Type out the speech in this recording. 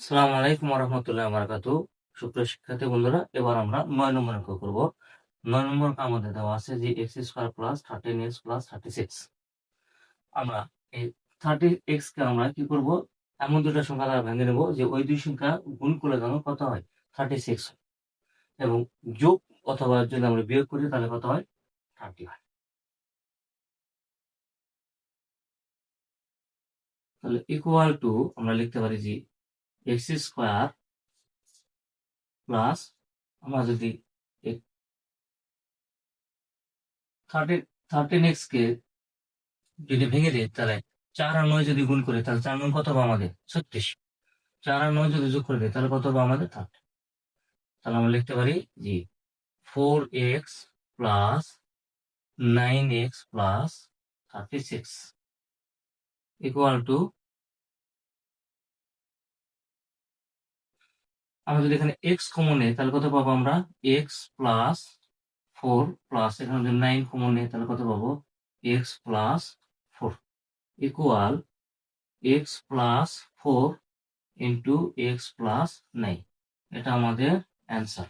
সালাম আলাইকুম রহমতুল্লাহ বারাকাতু সুপ্রিয় শিক্ষার্থী বন্ধুরা, এবার আমরা নয় নম্বর অঙ্ক করব। নয় নম্বর আমাদের দেওয়া আছে যে x square plus thirteen x plus thirty six আমরা এই থার্টি এক্স কে আমরা কি করব? এমন দুটো সংখ্যা দ্বারা ভেঙে নেব যে ওই দুই সংখ্যা গুণ করে যেন কত হয়? থার্টি সিক্স এবং যোগ অথবা যদি আমরা বিয়োগ করি তাহলে কত হয়? থার্টি হয়। তাহলে ইকুয়াল টু আমরা লিখতে পারি যে এক্স স্কোয়ার প্লাস আমরা যদি থার্টিন থার্টিন এক্স কে যদি ভেঙে দিই, তাহলে চার আর নয় যদি গুণ করি, তাহলে চার নয় কত হবে আমাদের? ছত্রিশ। চার আর নয় যদি যোগ করে দিই, তাহলে কত হবে আমাদের? থার্টি। তাহলে আমরা লিখতে পারি g four x plus nine x plus thirty six equal to আমরা যদি এখানে এক্স কমন নেই, তাহলে কত পাবো আমরা? এক্স প্লাস ফোর প্লাস এখানে যদি নাইন কমন নেই, তাহলে কত পাবো? X plus four equal x plus four into x plus nine এটা আমাদের অ্যান্সার